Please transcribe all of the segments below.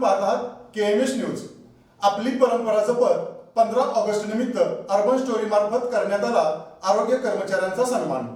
पाहत आहात के M S news. आपली परंपरा जपत पंधरा ऑगस्ट निमित्त अर्बन स्टोरी मार्फत करण्यात आला आरोग्य कर्मचाऱ्यांचा सन्मान.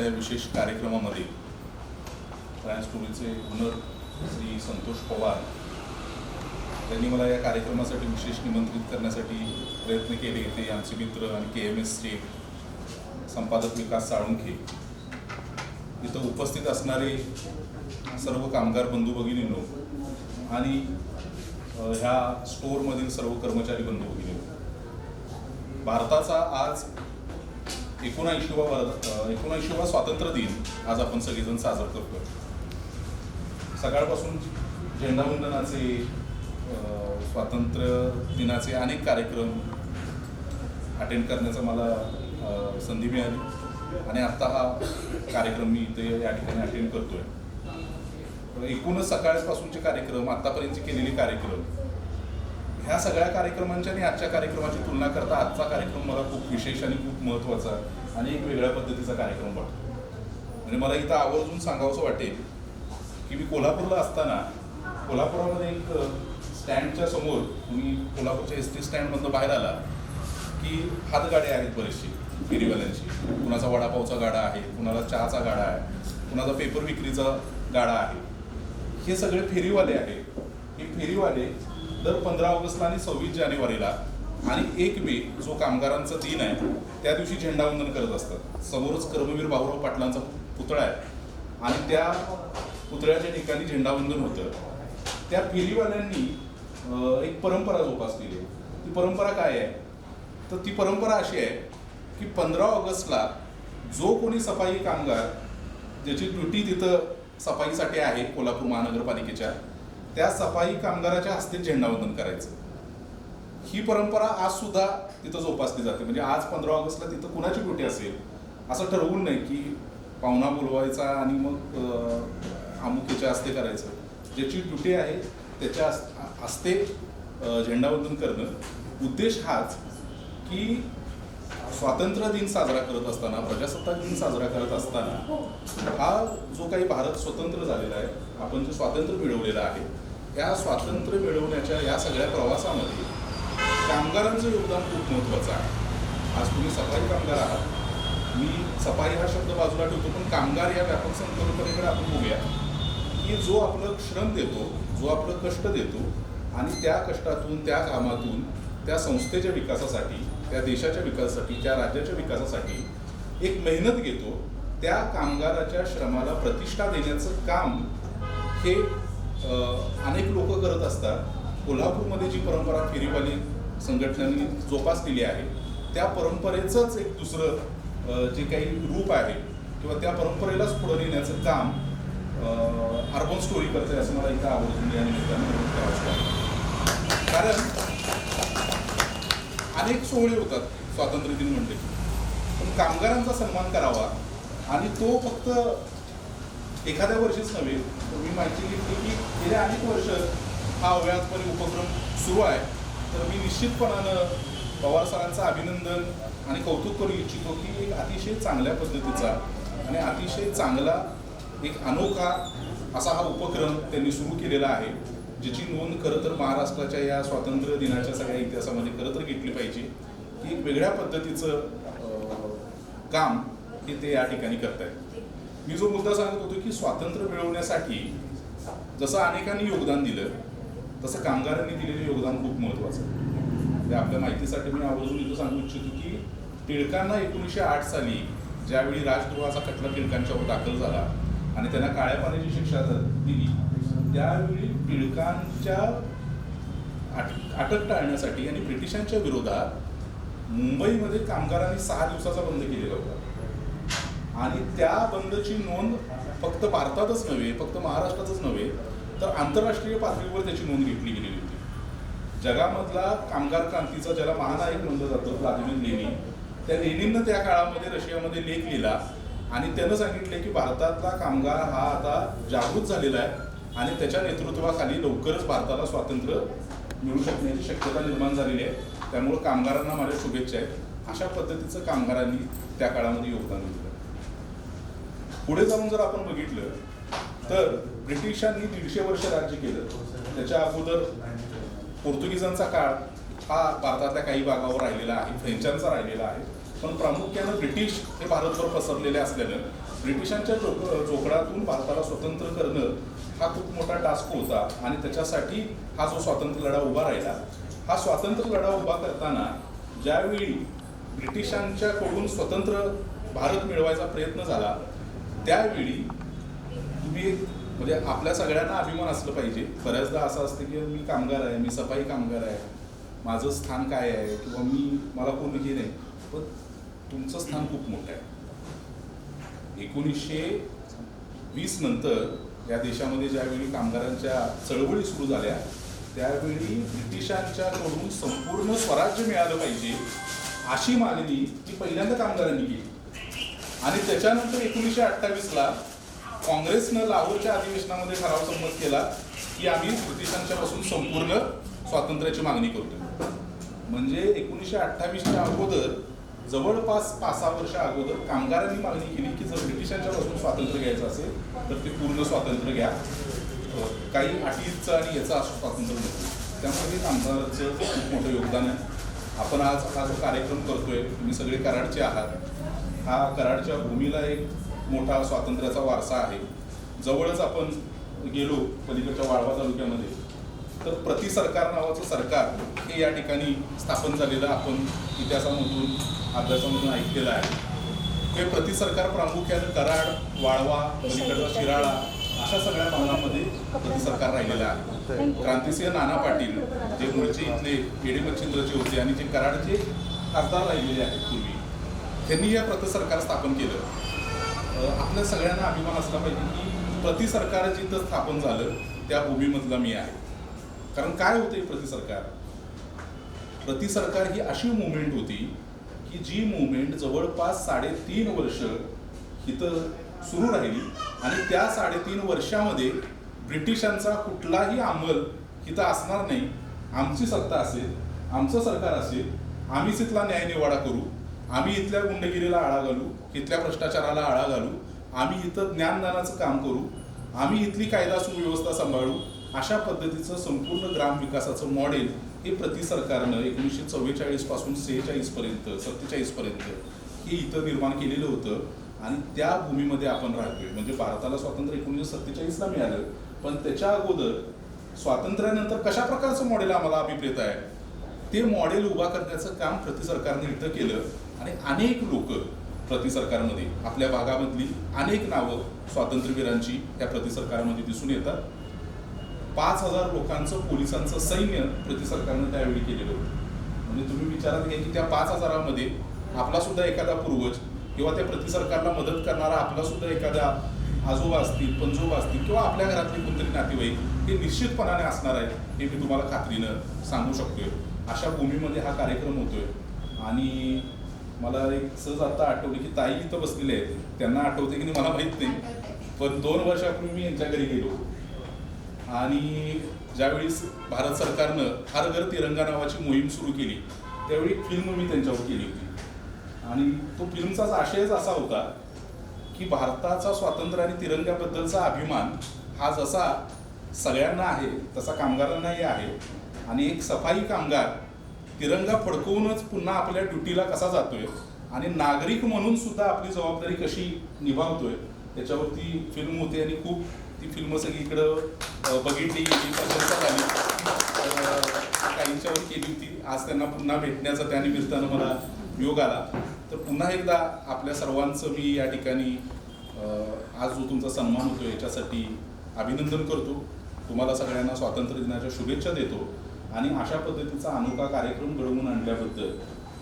आजच्या या विशेष कार्यक्रमामध्ये ट्रान्स ओनर श्री संतोष पवार त्यांनी मला या कार्यक्रमासाठी विशेष निमंत्रित करण्यासाठी प्रयत्न केले. ते आमचे मित्र आणि के एम एसचे संपादक विकास साळुंखे. इथं उपस्थित असणारे सर्व कामगार बंधू भगिनींनो आणि ह्या स्टोअरमधील सर्व कर्मचारी बंधू भगिनींनो भारताचा आज एकोणऐंशीवा एकोणऐंशीवा स्वातंत्र्य दिन आज आपण सगळेजण साजरा करतो सकाळपासून झेंडावंदनाचे स्वातंत्र्य दिनाचे अनेक कार्यक्रम अटेंड करण्याचा मला संधी मिळाली. आणि आत्ता हा कार्यक्रम मी इथे या ठिकाणी अटेंड करतोय. एकूणच सकाळपासूनचे कार्यक्रम आत्तापर्यंतचे केलेले कार्यक्रम ह्या सगळ्या कार्यक्रमांच्या आणि आजच्या कार्यक्रमाची तुलना करता आजचा कार्यक्रम मला खूप विशेष आणि खूप महत्त्वाचा आणि एक वेगळ्या पद्धतीचा कार्यक्रम वाटतो म्हणजे मला इथं आवर्जून सांगावंसं वाटेल की मी कोल्हापूरला असताना कोल्हापुरामध्ये एक स्टँडच्या समोर तुम्ही कोल्हापूरच्या एस टी स्टँडमधनं बाहेर आला की हातगाड्या आहेत बरेचसे फेरीवाल्यांची. कुणाचा वडापावचा गाडा आहे कुणाला चहाचा गाडा आहे कुणाचा पेपर विक्रीचा गाडा आहे. हे सगळे फेरीवाले आहेत. हे फेरीवाले दर पंधरा ऑगस्टला आणि सव्वीस जानेवारीला आणि एक मे जो कामगारांचा दिन आहे त्या दिवशी झेंडावंदन करत असतात. समोरच कर्मवीर भाऊराव पाटलांचा पुतळा आहे. आणि त्या पुतळ्याच्या ठिकाणी झेंडावंदन होतं. त्या फेरीवाल्यांनी एक परंपरा जोपासलेली आहे. ती परंपरा काय आहे? तर ती परंपरा अशी आहे की पंधरा ऑगस्टला जो कोणी सफाई कामगार ज्याची ड्युटी तिथं सफाईसाठी आहे कोल्हापूर महानगरपालिकेच्या त्या सफाई कामगाराच्या हस्ते झेंडावंदन करायचं. ही परंपरा आज सुद्धा तिथं जोपासली जाते. म्हणजे आज पंधरा ऑगस्टला तिथं कुणाची कुठे असेल असं ठरवून नाही की पाहुणा बोलवायचा आणि मग अं, अमुकीच्या हस्ते करायचं. ज्याची ड्युटी आहे त्याच्या हस्ते झेंडावंदन करणं. उद्देश हाच की स्वातंत्र्य दिन साजरा करत असताना प्रजासत्ताक दिन साजरा करत असताना हा. जो काही भारत स्वतंत्र झालेला आहे आपण जे स्वातंत्र्य मिळवलेलं आहे या स्वातंत्र्य मिळवण्याच्या या सगळ्या प्रवासामध्ये कामगारांचं योगदान खूप महत्त्वाचं आहे. आज तुम्ही सफाई कामगार आहात. मी सफाई हा शब्द बाजूला ठेवतो पण कामगार या व्यापक संकल्पनेकडे आपण बघूया. की जो आपलं श्रम देतो जो आपलं कष्ट देतो आणि त्या कष्टातून त्या कामातून त्या संस्थेच्या विकासासाठी त्या देशाच्या विकासासाठी त्या राज्याच्या विकासासाठी एक मेहनत घेतो त्या कामगाराच्या श्रमाला प्रतिष्ठा देण्याचं काम हे अनेक लोक करत असतात. कोल्हापूरमध्ये जी परंपरा फेरीवाली संघटनांनी जोपासलेली आहे त्या परंपरेचंच एक दुसरं जे काही रूप आहे किंवा त्या परंपरेलाच पुढे नेण्याचं काम अर्बन स्टोरी करते असं मला इथं आवर्जून या निमित्तानं कारण अनेक सोहळे होतात स्वातंत्र्य दिन म्हणजे पण कामगारांचा सन्मान करावा आणि तो फक्त एखाद्या वर्षीच नव्हे तर मी माहिती घेतली की गेल्या अनेक वर्ष हा अव्याहतपणे उपक्रम सुरू आहे. तर मी निश्चितपणानं पवार सरांचं अभिनंदन आणि कौतुक करू इच्छितो की एक अतिशय चांगल्या पद्धतीचा आणि अतिशय चांगला एक अनोखा असा हा उपक्रम त्यांनी सुरू केलेला आहे. ज्याची नोंद खरं तर महाराष्ट्राच्या या स्वातंत्र्य दिनाच्या सगळ्या इतिहासामध्ये खरं तर घेतली पाहिजे. की एक वेगळ्या पद्धतीचं काम हे ते या ठिकाणी करतायत. मी जो मुद्दा सांगत होतो की स्वातंत्र्य मिळवण्यासाठी जसं अनेकांनी योगदान दिलं तसं कामगारांनी दिलेलं योगदान खूप महत्त्वाचं ते म्हणजे आपल्या माहितीसाठी मी आवर्जून इथं सांगू इच्छितो की टिळकांना एकोणीसशे आठ साली ज्यावेळी राजद्रोहाचा खटला टिळकांच्यावर दाखल झाला आणि त्यांना काळ्या पाण्याची शिक्षा दिली त्यावेळी टिळकांच्या अटक टाळण्यासाठी आणि ब्रिटिशांच्या विरोधात मुंबईमध्ये कामगारांनी सहा दिवसाचा बंद केलेला होता. आणि त्या बंदची नोंद फक्त भारतातच नव्हे फक्त महाराष्ट्रातच नव्हे तर आंतरराष्ट्रीय पातळीवर त्याची नोंद घेतली गेलेली होती. जगामधला कामगार क्रांतीचा ज्याला महानायक म्हणलं जातं व्लादिमीर लेणी त्या लेणींनं त्या काळामध्ये रशियामध्ये लेख लिहिला आणि त्यानं सांगितले की भारतातला कामगार हा आता जागृत झालेला आहे. आणि त्याच्या नेतृत्वाखाली लवकरच भारताला स्वातंत्र्य मिळू शकण्याची शक्यता निर्माण झालेली आहे. त्यामुळं कामगारांना माझ्या शुभेच्छा आहेत. अशा पद्धतीचं कामगारांनी त्या काळामध्ये योगदान दिलं. पुढे जाऊन जर आपण बघितलं तर ब्रिटिशांनी दीडशे वर्ष राज्य केलं. त्याच्या अगोदर पोर्तुगीजांचा काळ हा भारतातल्या काही भागावर राहिलेला आहे फ्रेंचांचा राहिलेला आहे. पण प्रामुख्यानं ब्रिटिश हे भारतभर पसरलेले असल्यानं ब्रिटिशांच्या जोक जोकडातून भारताला स्वतंत्र करणं हा खूप मोठा टास्क होता आणि त्याच्यासाठी हा जो स्वातंत्र्य लढा उभा राहिला हा स्वातंत्र्य लढा उभा करताना ज्यावेळी ब्रिटिशांच्याकडून स्वतंत्र भारत मिळवायचा प्रयत्न झाला त्यावेळी तुम्ही म्हणजे आपल्या सगळ्यांना अभिमान असलं पाहिजे. बऱ्याचदा असं असतं की मी कामगार आहे मी सफाई कामगार आहे माझं स्थान काय आहे किंवा मी मला कोण हे नाही. पण तुमचं स्थान खूप मोठं आहे. एकोणीसशे वीस नंतर या देशामध्ये ज्यावेळी कामगारांच्या चळवळी सुरू झाल्या त्यावेळी ब्रिटिशांच्याकडून संपूर्ण स्वराज्य मिळालं पाहिजे अशी मागणी जी पहिल्यांदा कामगारांनी केली. आणि त्याच्यानंतर एकोणीसशे अठ्ठावीसला काँग्रेसनं लाहोरच्या अधिवेशनामध्ये ठराव संमत केला की आम्ही ब्रिटिशांच्यापासून संपूर्ण स्वातंत्र्याची मागणी करतो म्हणजे एकोणीसशे अठ्ठावीसच्या अगोदर जवळपास पाच सहा वर्ष अगोदर कामगारांनी मागणी केली की जर ब्रिटिशांच्या पासून स्वातंत्र्य घ्यायचं असेल तर ते पूर्ण स्वातंत्र्य घ्या. काही अटीचं आणि याचं असं स्वातंत्र्य नव्हतं त्यामुळे हे कामगारांचं खूप मोठं योगदान आहे. आपण आज हा जो कार्यक्रम करतोय तुम्ही सगळे कराडचे आहात. हा कराडच्या भूमीला एक मोठा स्वातंत्र्याचा वारसा आहे. जवळच आपण गेलो पलीकडच्या वाळवा तालुक्यामध्ये. तर प्रति सरकार नावाचं सरकार हे या ठिकाणी स्थापन झालेलं आपण इतिहासामधून अभ्यासामधून ऐकलेलं आहे. हे प्रति सरकार प्रामुख्यानं कराड वाळवा पलीकडचा शिराळा अशा सगळ्या भागामध्ये प्रति सरकार राहिलेलं आहे. क्रांतिसिंह नाना पाटील जे मूळचे इथले पेढे मच्छिंद्रचे होते आणि जे कराडचे खासदार राहिलेले आहेत पूर्वी त्यांनी या प्रति सरकार स्थापन केलं. आपल्या सगळ्यांना अभिमान असला पाहिजे की प्रति सरकार जिथं स्थापन झालं त्या भूमीमधला मी आहे. कारण काय होते प्रति सरकार? प्रति सरकार ही अशी मुवमेंट होती की जी मुवमेंट जवळपास साडेतीन वर्ष इथं सुरू राहिली आणि त्या साडेतीन वर्षामध्ये ब्रिटिशांचा कुठलाही अंमल इथं असणार नाही. आमची सत्ता असेल आमचं सरकार असेल आम्हीच इथला न्यायनिवाडा करू आम्ही इथल्या गुंडगिरीला आळा घालू इथल्या भ्रष्टाचाराला आळा घालू आम्ही इथं ज्ञानदानाचं काम करू आम्ही इथली कायदा सुव्यवस्था सांभाळू अशा पद्धतीचं संपूर्ण ग्राम विकासाचं मॉडेल हे प्रति सरकारनं एकोणीसशे चव्वेचाळीसपासून सेहेचाळीस पर्यंत सत्तेचाळीस पर्यंत हे इथं निर्माण केलेलं होतं. आणि त्या भूमीमध्ये आपण राहतोय. म्हणजे भारताला स्वातंत्र्य एकोणीसशे सत्तेचाळीसला मिळालं. पण त्याच्या अगोदर स्वातंत्र्यानंतर कशा प्रकारचं मॉडेल आम्हाला अभिप्रेत आहे? ते मॉडेल उभा करण्याचं काम प्रति सरकारने इथं केलं. आणि अनेक लोक प्रति सरकारमध्ये आपल्या भागामधली अनेक नावं स्वातंत्र्यवीरांची त्या प्रति सरकारमध्ये दिसून येतात. पाच हजार लोकांचं पोलिसांचं सैन्य प्रति सरकारनं त्यावेळी केलेलं होतं. म्हणजे तुम्ही विचारात घ्या की त्या पाच हजारामध्ये आपला सुद्धा एखादा पूर्वज किंवा त्या प्रति सरकारला मदत करणारा आपला सुद्धा एखादा आजोबा असतील पंजोबा असतील किंवा आपल्या घरातले कोणतरी नातेवाईक हे निश्चितपणाने असणार आहे हे मी तुम्हाला खात्रीनं सांगू शकतोय. अशा भूमीमध्ये हा कार्यक्रम होतोय. आणि मला एक सहज आता आठवली की ताई इथं बसलेले आहेत. त्यांना आठवते की नाही मला माहीत नाही. पण दोन वर्षापूर्वी मी यांच्या घरी गेलो. आणि ज्यावेळी भारत सरकारनं हर घर तिरंगा नावाची मोहीम सुरू केली त्यावेळी फिल्म मी त्यांच्यावर केली होती. आणि तो फिल्मचा आशयच असा होता की भारताचा स्वातंत्र्य आणि तिरंग्याबद्दलचा अभिमान हा जसा सगळ्यांना आहे तसा कामगारांनाही आहे. आणि एक सफाई कामगार तिरंगा फडकवूनच पुन्हा आपल्या ड्युटीला कसा जातोय आणि नागरिक म्हणून सुद्धा आपली जबाबदारी कशी निभावतोय त्याच्यावरती फिल्म होती आणि खूप ती फिल्म सगळीकडं बघितली गेली प्रशंसा झाली. काहींच्यावर केली होती. आज त्यांना पुन्हा भेटण्याचा त्या निमित्तानं मला योग आला. तर पुन्हा एकदा आपल्या सर्वांचं मी या ठिकाणी आज जो तुमचा सन्मान होतो याच्यासाठी अभिनंदन करतो. तुम्हाला सगळ्यांना स्वातंत्र्य दिनाच्या शुभेच्छा देतो. आणि अशा पद्धतीचा अनोखा कार्यक्रम घडवून आणल्याबद्दल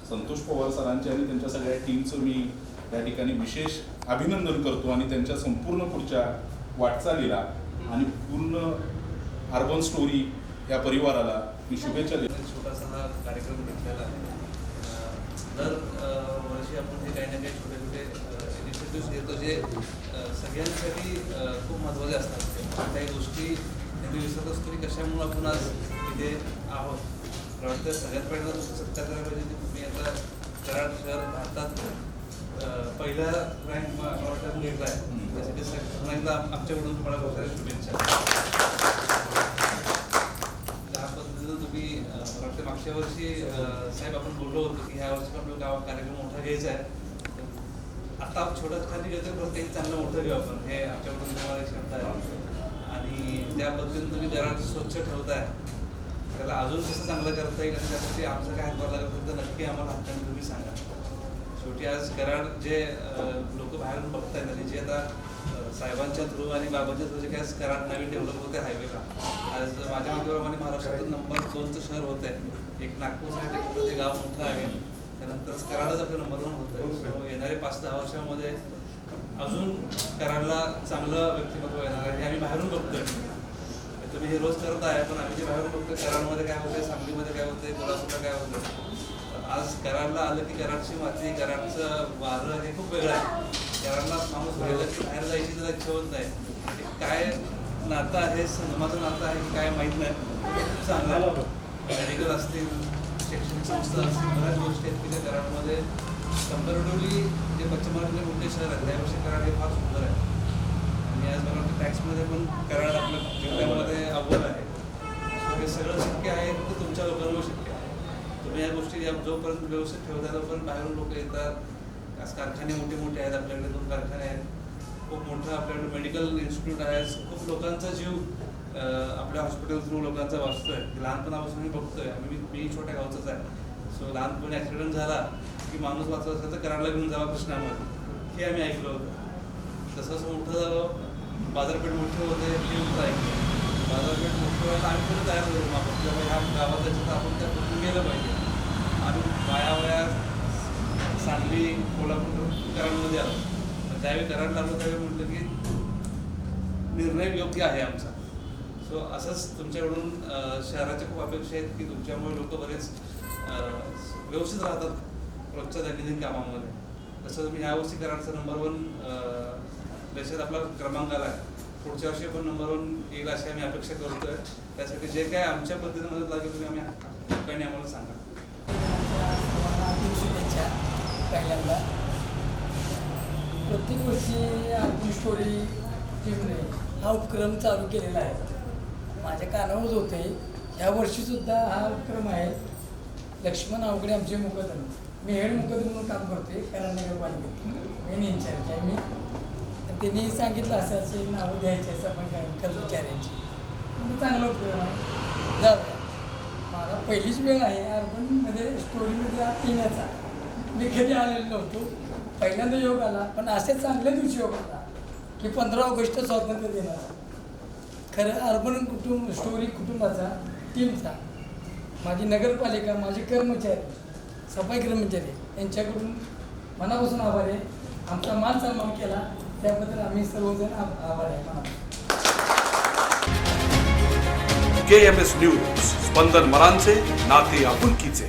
संतोष पवार सरांचे आणि त्यांच्या सगळ्या टीमचं मी या ठिकाणी विशेष अभिनंदन करतो आणि त्यांच्या संपूर्ण पुढच्या वाटचालीला आणि पूर्ण अर्बन स्टोरी या परिवाराला मी शुभेच्छा देतो. छोटासा हा कार्यक्रम घेतलेला आहे. दर वर्षी आपण हे काही ना काही छोटे छोटे इनिशिएटिव्ह घेतो जे सगळ्यांसाठी खूप महत्त्वाचे असतात. काही गोष्टी नेहमी विसरत असतो की कशामुळे आपण आज इथे आहोत. मला वाटतं सगळ्यात पहिल्यांदा तुमचं सत्कार करायला पाहिजे की तुम्ही आता कराड शहर भारतात पहिला रँक वाटतं घेतला आहे. त्यासाठी एकदा आमच्याकडून तुम्हाला खूप साऱ्या शुभेच्छा. ज्या पद्धतीनं तुम्ही वाटतं मागच्या वर्षी साहेब आपण बोललो होतो की ह्या वर्षी आपल्याला गावात कार्यक्रम मोठा घ्यायचा आहे. आता छोट्या खाली घेतो प्रत्येक चांगलं मोठं घेऊ आपण हे आमच्याकडून तुम्हाला शब्द आहे. आणि त्या पद्धतीने तुम्ही घरात स्वच्छ ठेवताय. त्याला अजून कसं चांगलं करता येईल आणि त्यासाठी आमचं काय हातभार लागत तर नक्की आम्हाला हाताने तुम्ही सांगा. शेवटी आज कराड जे लोक बाहेरून बघतायत आणि जे आता साहेबांच्या थ्रू आणि बाबांच्या थ्रू जे काय कराड नवीन डेव्हलप होते हायवेला आज माझ्या माहितीप्रमाणे महाराष्ट्रातून नंबर दोनचं शहर होत आहे एक नागपूरसाठी ते गाव मोठं आहे. त्यानंतर कराडच आपलं नंबर वन होत आहे येणारे पाच दहा वर्षामध्ये अजून कराडला चांगलं व्यक्तिमत्व येणार आहे हे आम्ही बाहेरून बघतोय. तुम्ही हे रोज करत आहे पण आम्ही जे बाहेरून बघतोय कराडमध्ये काय होतंय सांगलीमध्ये काय होतंय कोल्हापूरला काय होतंय आज कराडला आलं की कराडची माती कराडचं वारं हे खूप वेगळं आहे. कराडला माणूस राहिलं की बाहेर जायची तर इच्छा होत नाही. म्हणजे काय नातं आहे संगमाचं नातं आहे की काय माहीत नाही. खूप चांगलं आहे. मेडिकल असतील शैक्षणिक संस्था असतील बऱ्याच गोष्टी आहेत की त्या कराडमध्ये. कम्पॅरेटिव्हली जे पश्चिम महाराष्ट्रातले मोठे शहर आहेत त्यापेक्षा कराड हे फार सुंदर आहे. आणि आज मला वाटतं टॅक्समध्ये पण कराड आपल्या जिल्ह्यामध्ये अव्वल आहे. हे सगळं शक्य आहे ते तुमच्या लोकांवर शक्य तुम्ही या गोष्टी या जोपर्यंत व्यवस्थित ठेवता तोपर्यंत बाहेरून लोक येतात. आज कारखाने मोठे मोठे आहेत आपल्याकडे दोन कारखाने आहेत. खूप मोठं आपल्याकडे मेडिकल इन्स्टिट्यूट आहे. खूप लोकांचा जीव आपल्या हॉस्पिटल थ्रू लोकांचा वाचतोय. लहानपणापासून मी बघतोय. आम्ही मी मी छोट्या गावचाच आहे. सो लहानपणी ॲक्सिडेंट झाला की माणूस वाचत असेल तर कराडला घेऊन जावा कृष्णामध्ये हे आम्ही ऐकलं होतं. तसंच मोठं झालं बाजारपेठ मोठे होते हे होतं ऐकलं. बाजारपेठ मोठं व्हायला आम्ही पण तयार करू आपण ह्या गावात जायचं तर आपण त्या गेलं पाहिजे. आम्ही वाया सांगली कोल्हापूर कराडमध्ये आलो. पण त्यावेळी कराड लागलो त्यावेळी म्हटलं की निर्णय योग्य आहे आमचा. सो असंच तुमच्याकडून शहराच्या खूप अपेक्षा आहेत की तुमच्यामुळे लोक बरेच व्यवस्थित राहतात रोजच्या दैनंदिन कामामध्ये. तसं तुम्ही यावर्षी कराडचा नंबर वन देशात आपला क्रमांक आला. आहे पुढच्या वर्षी पण नंबर वन येईल अशी आम्ही अपेक्षा करतोय. त्यासाठी जे काय आमच्या पद्धतीने मदत लागेल तुम्ही आम्ही हक्काने आम्हाला सांगा हार्दिक शुभेच्छा पहिल्यांदा. प्रत्येक वर्षी आपली स्टोरी टीमने हा उपक्रम चालू केलेला आहे. माझ्या कानावर होते ह्या वर्षीसुद्धा हा उपक्रम आहे. लक्ष्मण अवघडे आमचे मुकदम. मी हेड मुकदम म्हणून काम करते कारण नगरपालिकेत. मेन इन्चार्ज आहे मी. त्यांनी सांगितलं असं असे नावं द्यायचे असं आपण काय कर्मचाऱ्यांची म्हणजे चांगला उपक्रम आहे. जाऊया. मला पहिलीच वेळ आहे. अर्बनमध्ये स्टोरीमध्ये आत येण्याचा मी कधी आलेलो नव्हतो. पहिल्यांदा योग आला पण असे चांगल्या दिवशी योग आला की पंधरा ऑगस्ट स्वातंत्र्य दिनाचा खरं अर्बन कुटुंब स्टोरी कुटुंबाचा टीमचा माझी नगरपालिका माझे कर्मचारी सफाई कर्मचारी यांच्याकडून मनापासून आभार आहे. आमचा मान सन्मान केला त्याबद्दल आम्ही सर्वजण आभ- आभार आहे. के एम एस न्यूज स्पंदन मरांचे नाते आपुलकीचे.